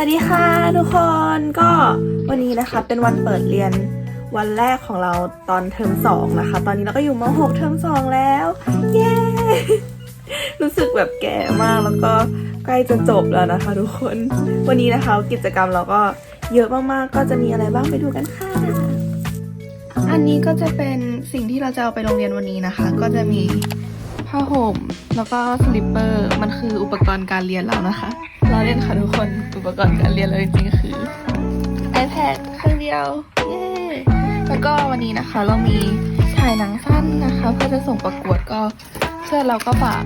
วัสดีค่ะทุกคนก็วันนี้นะคะเป็นวันเปิดเรียนวันแรกของเราตอนเทอมสองนะคะ ตอนนี้เราก็อยู่ม .6 เทอมสองแล้ว เย้ รู้สึกแบบแก่มากแล้วก็ใกล้จะจบแล้วนะคะ ทุกคน วันนี้นะคะกิจกรรมเราก็เยอะมากๆ ก็จะมีอะไรบ้างไปดูกันค่ะ อันนี้ก็จะเป็นสิ่งที่เราจะเอาไปโรงเรียนวันนี้นะคะ ก็จะมี ผ้าห่ม แล้วก็สลิปเปอร์ มันคืออุปกรณ์การเรียนเรานะคะ เราเล่นค่ะทุกคน อุปกรณ์การเรียนเราจริงๆคือ iPad เครื่องเดียว เย้ แล้วก็วันนี้นะคะเรามีถ่ายหนังสั้นนะคะ เพื่อจะส่งประกวดก็เพื่อนเราก็ฝาก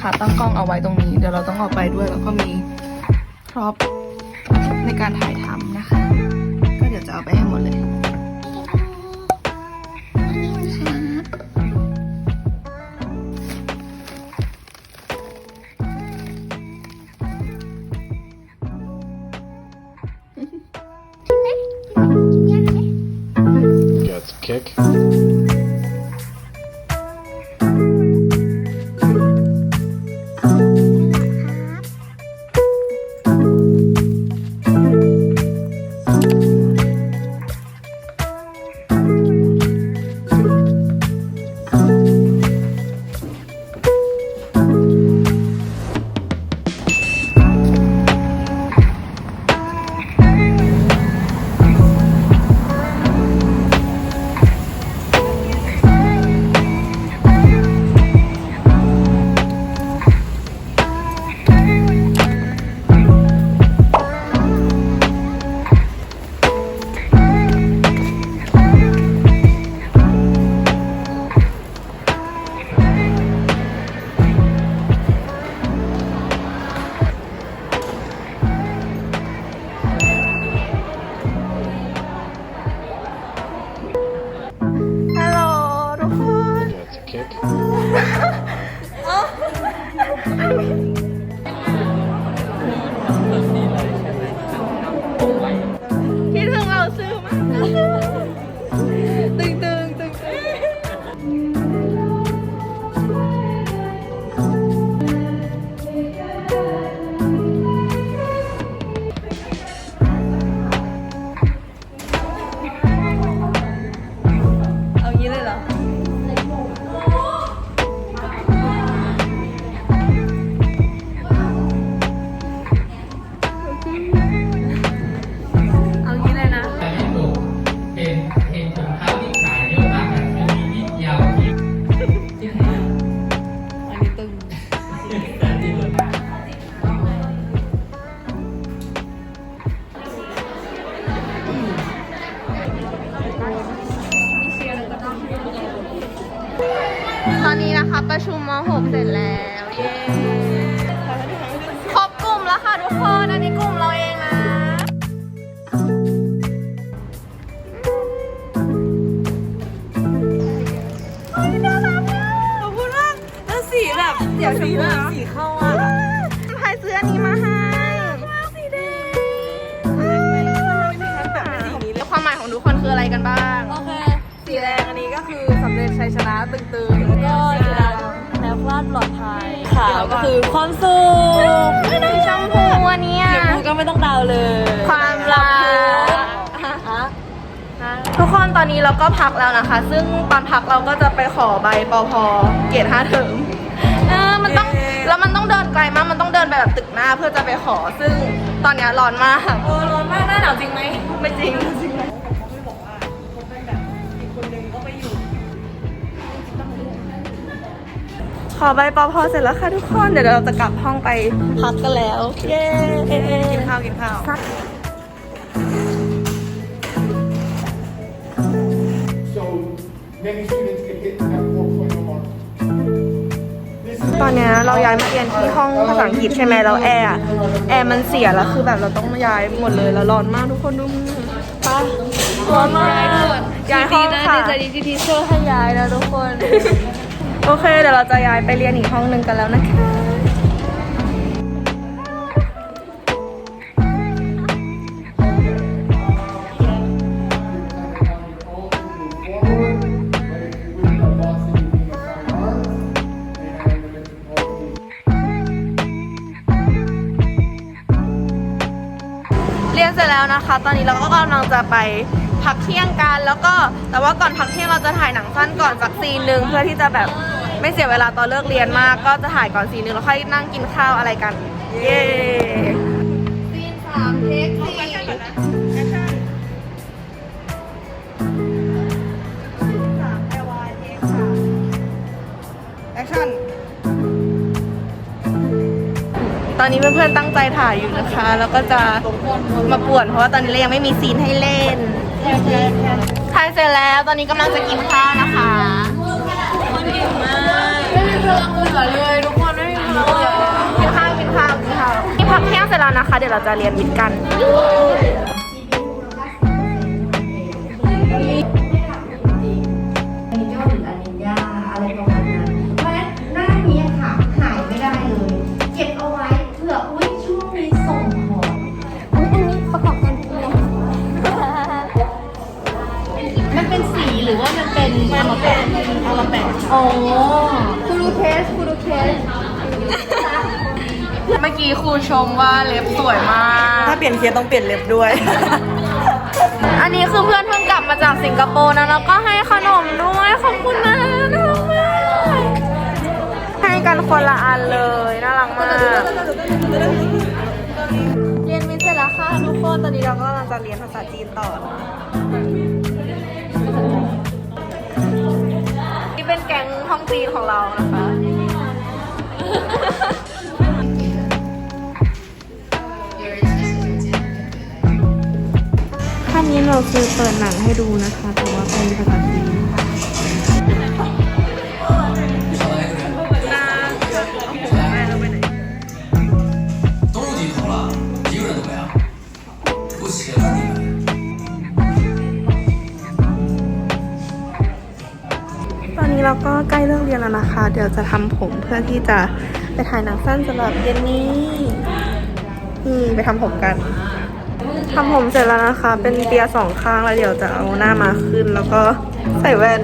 ขาตั้งกล้องเอาไว้ตรงนี้ เดี๋ยวเราต้องเอาไปด้วย แล้วก็มีพร็อพในการถ่ายทำนะคะ ก็เดี๋ยวจะเอาไปให้หมดเลย kick. อนนี้นะคะประชุมม .6 เสร็จแล้วเย้ครบกลุ่มแล้วค่ะทุกคน อันนี้กลุ่มเราเองนะเฮ้ยน่ารักอะขอบคุณมากแล้วสีแบบเดี๋ยวสีแบบสีเข้าอะใครซื้ออันนี้มาให้สีแดงความหมายของทุกคนคืออะไรกันบ้าง โอเค สีแดงอันนี้ก็คือสำเร็จชัยชนะตึงๆแล้วก็สีดำแนว คลาดปลอดภัยขาวก็คือความสุขสีชมพูอันเนี้ยเดี๋ยวพูดก็ไม่ต้องเดาเลย ความรักฮะทุกคนตอนนี้เราก็พักแล้วนะคะ ซึ่งตอนพักเราก็จะไปขอใบปอพเกรดห้าเทอมเออมันต้องแล้วมันต้องเดินไกลมากมันต้องเดินไปแบบตึกหน้าเพื่อจะไปขอซึ่งตอนเนี้ยร้อนมากโอ้ร้อนมากหน้าหนาวจริง ขอใบปอพอเสร็จแล้วค่ะทุกคน เดี๋ยวเราจะกลับห้องไปพักกันแล้ว เย้กินข้าวกินข้าว So many students get hit that 4.0 mark. This is ตอนเนี้ยเราย้ายมาเรียนที่ห้องภาษาอังกฤษใช่ไหมแล้วแอร์อะแอร์มันเสียแล้วคือแบบเราต้องย้ายหมดเลยแล้วร้อนมากทุกคนดูมือไป้าร้อนมากย้ายห้องค่ะดีใจดีที่ทีเชอร์ให้ย้ายนะทุกคน โอเค เดี๋ยวเราจะย้ายไปเรียนอีกห้องหนึ่งกันแล้วนะคะ เรียนเสร็จแล้วนะคะ ตอนนี้เราก็กำลังจะไปพักเที่ยงกันแล้วก็แต่ว่าก่อนพักเที่ยงเราจะถ่ายหนังสั้นก่อนสักซีนหนึ่งเพื่อที่จะแบบ ไม่เสียเวลาตอนเลิกเรียนมาก ก็จะถ่ายก่อนซีนหนึ่งแล้วค่อยนั่งกินข้าวอะไรกัน เย้ซีนสามเทคสี่แอคชั่นตอนนี้เพื่อนๆตั้งใจถ่ายอยู่นะคะ แล้วก็จะมาป่วนเพราะว่าตอนนี้เรายังไม่มีซีนให้เล่นถ่ายเสร็จแล้วตอนนี้กำลังจะกินข้าวนะคะ อเลยทุกคนไม่มีพลังเลยกินข้าวกินข้าวกินข้าวนี่พักเที่ยงเสร็จแล้วนะคะ เดี๋ยวเราจะเรียนวิทย์กัน มันเป็นสีหรือว่ามันเป็นเอามาแปะเอามาแปะอ๋อคูรูเคสคูรูเคส เมื่อกี้ครูชมว่าเล็บสวยมาก ถ้าเปลี่ยนเคสต้องเปลี่ยนเล็บด้วย อันนี้คือเพื่อนเพิ่งกลับมาจากสิงคโปร์นะแล้วก็ให้ขนมด้วย ขอบคุณนะน่ารักมากให้กันคนละอันเลยน่ารักมาก เรียนวิทย์เสร็จแล้วค่ะทุกคน ตอนนี้เราก็กำลังจะเรียนภาษาจีนต่อ เป็นแก๊งท่องจีนของเรานะคะท่านนี้เราคือเปิดหนังให้ดูนะคะแต่ว่าเป็นภาษาจีน นี้เราก็ใกล้เลิกเรียนแล้วนะคะ เดี๋ยวจะทำผมเพื่อที่จะไปถ่ายหนังสั้นสำหรับเย็นนี้นี่ไปทำผมกันทำผมเสร็จแล้วนะคะ เป็นเปียสองข้างแล้วเดี๋ยวจะเอาหน้ามาขึ้นแล้วก็ใส่แว่น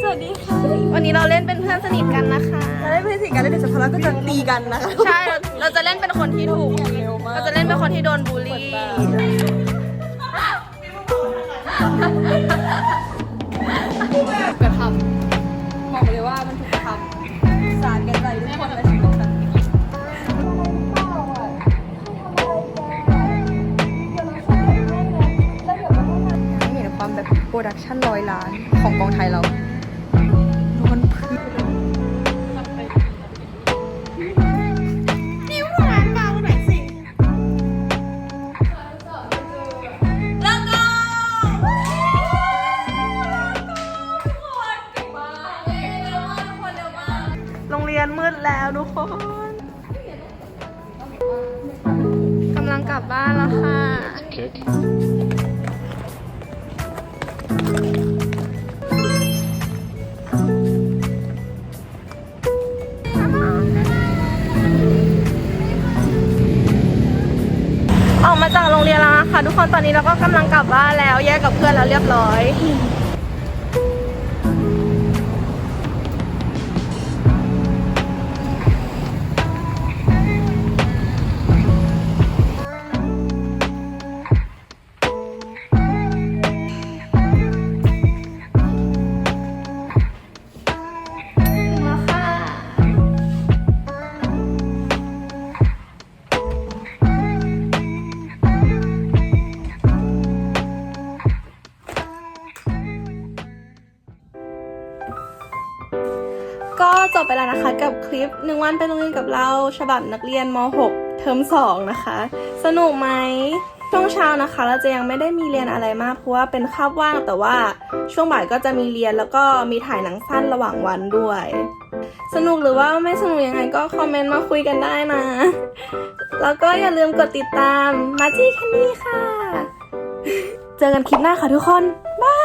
สวัสดีค่ะวันนี้เราเล่นเป็นเพื่อนสนิทกัน แล้วเดี๋ยวสักพักเราก็จะตีกันนะคะ ใช่ เราจะเล่นเป็นคนที่ถูก เราจะเล่นเป็นคนที่โดนบูลลี่ ตอนนี้เราก็กำลังกลับบ้านแล้วแยกกับเพื่อนแล้วเรียบร้อย จบไปแล้วนะคะกับคลิปหนึ่งวันไปโรงเรียนกับเราฉบับนักเรียนม .6 เทอม2 นะคะ สนุกไหมช่วงเช้านะคะ เราจะยังไม่ได้มีเรียนอะไรมากเพราะว่าเป็นคาบว่างแต่ว่าช่วงบ่ายก็จะมีเรียนแล้วก็มีถ่ายหนังสั้นระหว่างวันด้วย สนุกหรือว่าไม่สนุกยังไงก็คอมเมนต์มาคุยกันได้นะ แล้วก็อย่าลืมกดติดตามมาจี้แคนดี้ค่ะ เจอกันคลิปหน้าค่ะทุกคนบ้า